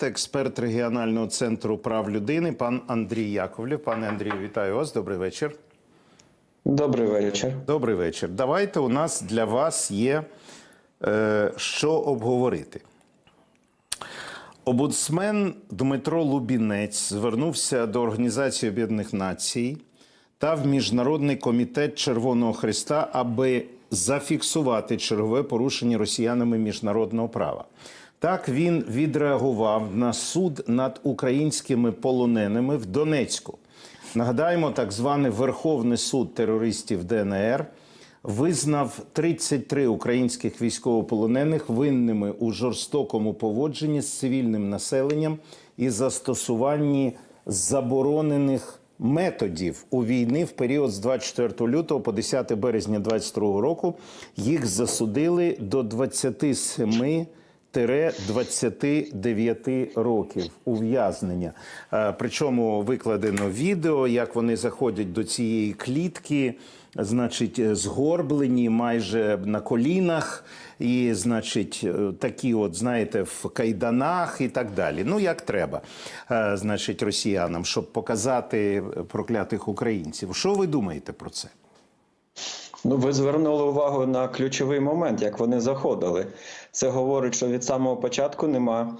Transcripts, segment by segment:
Експерт регіонального центру прав людини, пан Андрій Яковлєв. Пане Андрію, вітаю вас. Добрий вечір. Добрий вечір. Добрий вечір. Давайте у нас для вас є е, що обговорити. Обудсмен Дмитро Лубінець звернувся до Організації Об'єднаних Націй та в Міжнародний комітет Червоного Христа, аби зафіксувати чергове порушення росіянами міжнародного права. Так він відреагував на суд над українськими полоненими в Донецьку. Нагадаємо, так званий Верховний суд терористів ДНР визнав 33 українських військовополонених винними у жорстокому поводженні з цивільним населенням і застосуванні заборонених методів у війни в період з 24 лютого по 10 березня 2022 року. Їх засудили до 27 29 років ув'язнення. Е, Причому викладено відео, як вони заходять до цієї клітки, значить, е, згорблені майже на колінах, і, значить, е, такі, от, знаєте, в кайданах і так далі. Ну, як треба, значить, росіянам, щоб показати проклятих українців. Що ви думаєте про це? Ну, ви звернули увагу на ключовий момент, як вони заходили. Це говорить, що від самого початку нема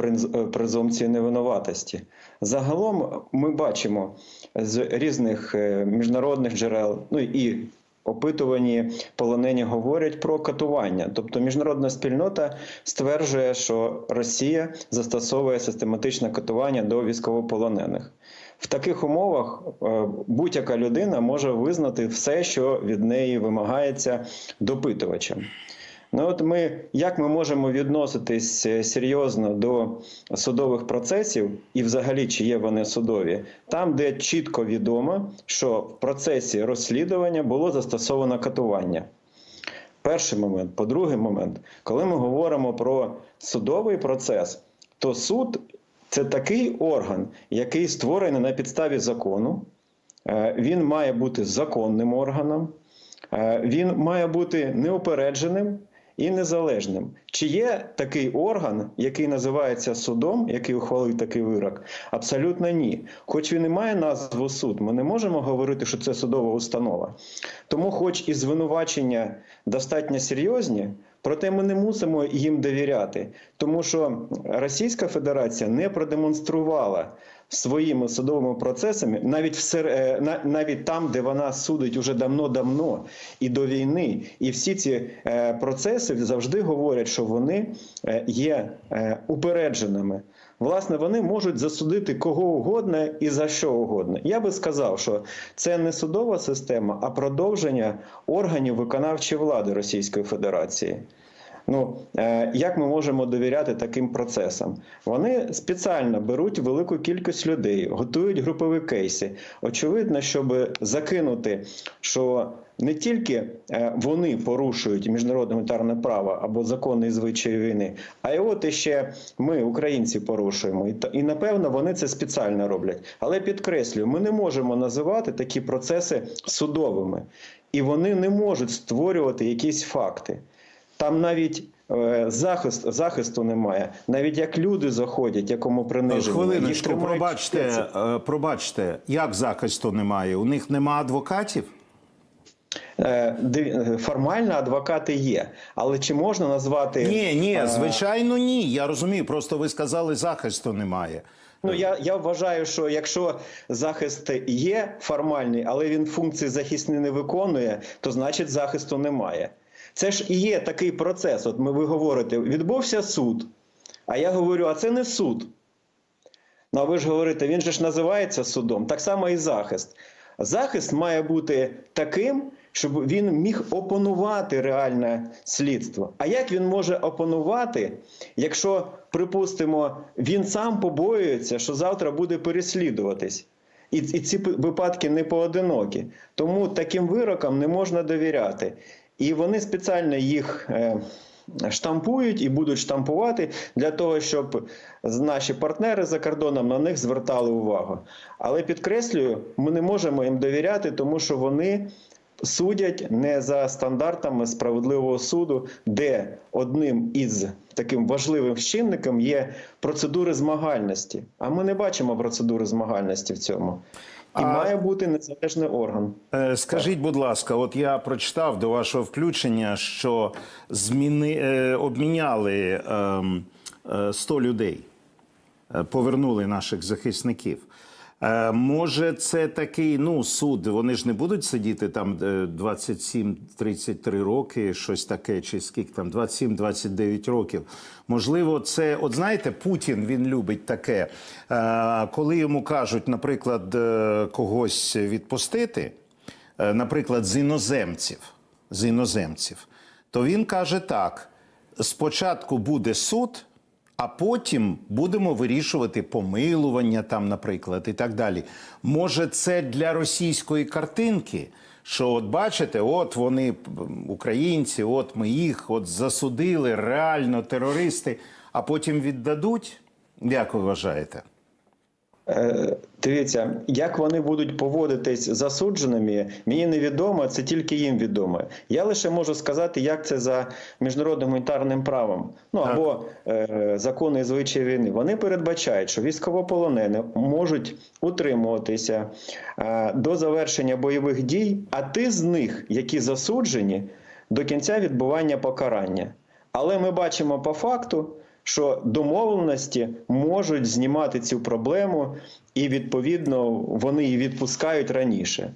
е, презумпції невинуватості. Загалом ми бачимо з різних е, міжнародних джерел, ну і опитувані полонені говорять про катування. Тобто міжнародна спільнота стверджує, що Росія застосовує систематичне катування до військовополонених. В таких умовах е, будь-яка людина може визнати все, що від неї вимагається допитувачем. Ну от ми як ми можемо відноситись е, серйозно до судових процесів і, взагалі, чи є вони судові, там, де чітко відомо, що в процесі розслідування було застосовано катування. Перший момент. По-другий момент, коли ми говоримо про судовий процес, то суд це такий орган, який створений на підставі закону. Е, Він має бути законним органом, Е, він має бути неупередженим і незалежним. Чи є такий орган, який називається судом, який ухвалив такий вирок? Абсолютно ні. Хоч він і має назву суд, ми не можемо говорити, що це судова установа. Тому, хоч і звинувачення достатньо серйозні, проте ми не мусимо їм довіряти, тому що Російська Федерація не продемонструвала своїми судовими процесами, навіть всер... е, навіть там, де вона судить уже давно-давно і до війни, і всі ці е, процеси завжди говорять, що вони е, є упередженими. Власне, вони можуть засудити кого угодно і за що угодно. Я би сказав, що це не судова система, а продовження органів виконавчої влади Російської Федерації. Ну е, як ми можемо довіряти таким процесам? Вони спеціально беруть велику кількість людей, готують групові кейси. Очевидно, щоб закинути, що не тільки е, вони порушують міжнародне гуманітарне право або закони звичаї війни, а й от іще ми, українці, порушуємо. І напевно вони це спеціально роблять. Але підкреслюю, ми не можемо називати такі процеси судовими, і вони не можуть створювати якісь факти. Там навіть е, захист, захисту немає. Навіть як люди заходять, якому принижені. Хвилиночку, в пробачте, штиці. е, пробачте, як захисту немає? У них нема адвокатів? Е, е, Формально адвокати є, але чи можна назвати Ні, ні, звичайно, ні. Я розумію. Просто ви сказали, захисту немає. Ну я, я вважаю, що якщо захист є формальний, але він функції захисні не виконує, то значить захисту немає. Це ж і є такий процес. От ми ви говорите, відбувся суд. А я говорю, а це не суд. Ну, а ви ж говорите, він же ж називається судом. Так само і захист. Захист має бути таким, щоб він міг опанувати реальне слідство. А як він може опанувати, якщо, припустимо, він сам побоюється, що завтра буде переслідуватись? І, і ці випадки не поодинокі. Тому таким вирокам не можна довіряти. І вони спеціально їх. Е, штампують і будуть штампувати для того, щоб наші партнери за кордоном на них звертали увагу. Але підкреслюю, ми не можемо їм довіряти, тому що вони судять не за стандартами справедливого суду, де одним із таким важливим чинником є процедури змагальності. А ми не бачимо процедури змагальності в цьому. І А- має бути незалежний орган. Е, Скажіть, будь ласка, от я прочитав до вашого включення, що зміни, е, обміняли ем, е, 100 людей, повернули наших захисників. Е, Може, це такий ну, суд, вони ж не будуть сидіти там е, 27-33 роки, щось таке, чи скільки там, 27-29 років. Можливо, це, от знаєте, Путін він любить таке. Е, Коли йому кажуть, наприклад, е, когось відпустити, е, наприклад, з іноземців, з іноземців, то він каже так: спочатку буде суд, а потім будемо вирішувати помилування, там, наприклад, і так далі. Може, це для російської картинки, що от бачите, от вони українці, от ми їх от засудили, реально терористи, а потім віддадуть? Як ви вважаєте? Е, Дивіться, як вони будуть поводитись засудженими, мені невідомо, це тільки їм відомо. Я лише можу сказати, як це за міжнародним гуманітарним правом, ну або е, закони і звичаї війни. Вони передбачають, що військовополонені можуть утримуватися е, до завершення бойових дій, а ти з них, які засуджені, до кінця відбування покарання. Але ми бачимо по факту, що домовленості можуть знімати цю проблему, і відповідно вони її відпускають раніше.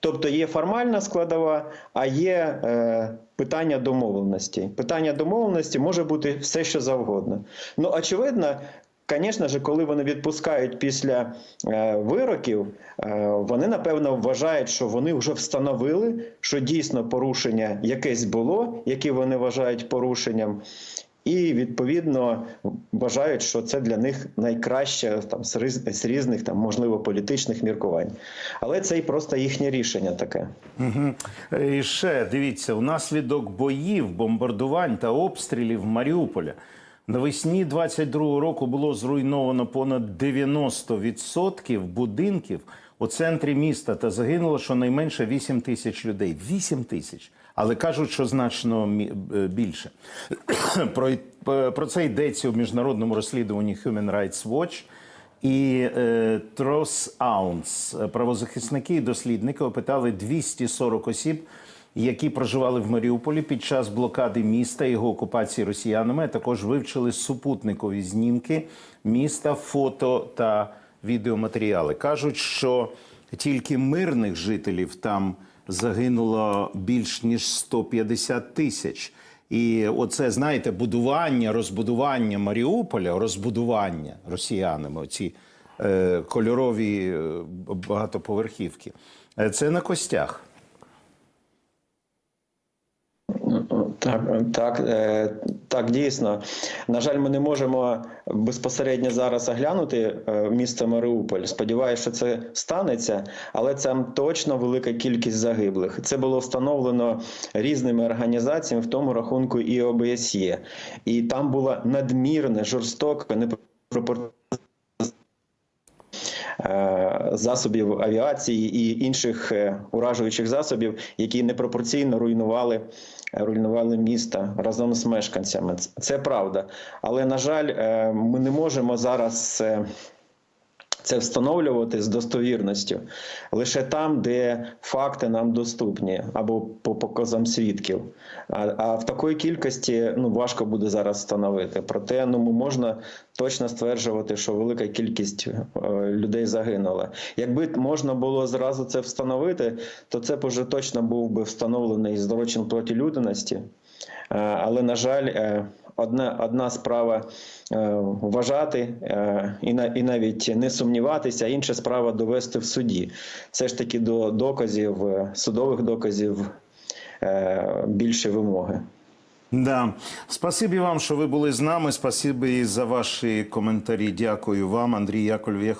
Тобто є формальна складова, а є е, питання домовленості. Питання домовленості може бути все, що завгодно. Ну, очевидно, Звісно ж, коли вони відпускають після е, вироків, е, вони напевно вважають, що вони вже встановили, що дійсно порушення якесь було, яке вони вважають порушенням, і відповідно вважають, що це для них найкраще там з різних там можливо політичних міркувань. Але це і просто їхнє рішення таке. Угу. І ще дивіться, унаслідок боїв, бомбардувань та обстрілів Маріуполя навесні 22-го року було зруйновано понад 90% будинків у центрі міста та загинуло щонайменше 8 тисяч людей. 8 тисяч. Але кажуть, що значно е, більше. Про, про це йдеться у міжнародному розслідуванні Human Rights Watch. І е, Трос Аунс, правозахисники і дослідники опитали 240 осіб, які проживали в Маріуполі під час блокади міста його окупації росіянами. Також вивчили супутникові знімки міста, фото та відеоматеріали. Кажуть, що тільки мирних жителів там загинуло більш ніж 150 тисяч. І оце, знаєте, будування, розбудування Маріуполя, розбудування росіянами, оці е, кольорові е, багатоповерхівки, е, це на костях. Так, так, е, так, дійсно. На жаль, ми не можемо безпосередньо зараз оглянути е, місто Маріуполь. Сподіваюся, що це станеться, але там точно велика кількість загиблих. Це було встановлено різними організаціями, в тому рахунку і ОБСЄ. І там було надмірне, жорстоке, непропорційне засобів авіації і інших е, уражуючих засобів, які непропорційно руйнували, руйнували міста разом з мешканцями. Це- Це правда. Але на жаль, е, ми не можемо зараз. Це встановлювати з достовірністю лише там, де факти нам доступні, або по показам свідків. А, а в такої кількості ну важко буде зараз встановити. Проте ну можна точно стверджувати, що велика кількість е, людей загинула. Якби можна було зразу це встановити, то це б уже точно був би встановлений злочин проти людяності. Е, Але на жаль, е, одна, одна справа е, вважати і, на, і навіть не сумніватися, а інша справа довести в суді. Все ж таки до доказів, судових доказів більше вимоги. Да. Спасибі вам, що ви були з нами. Спасибі за ваші коментарі. Дякую вам, Андрій Яковлєв.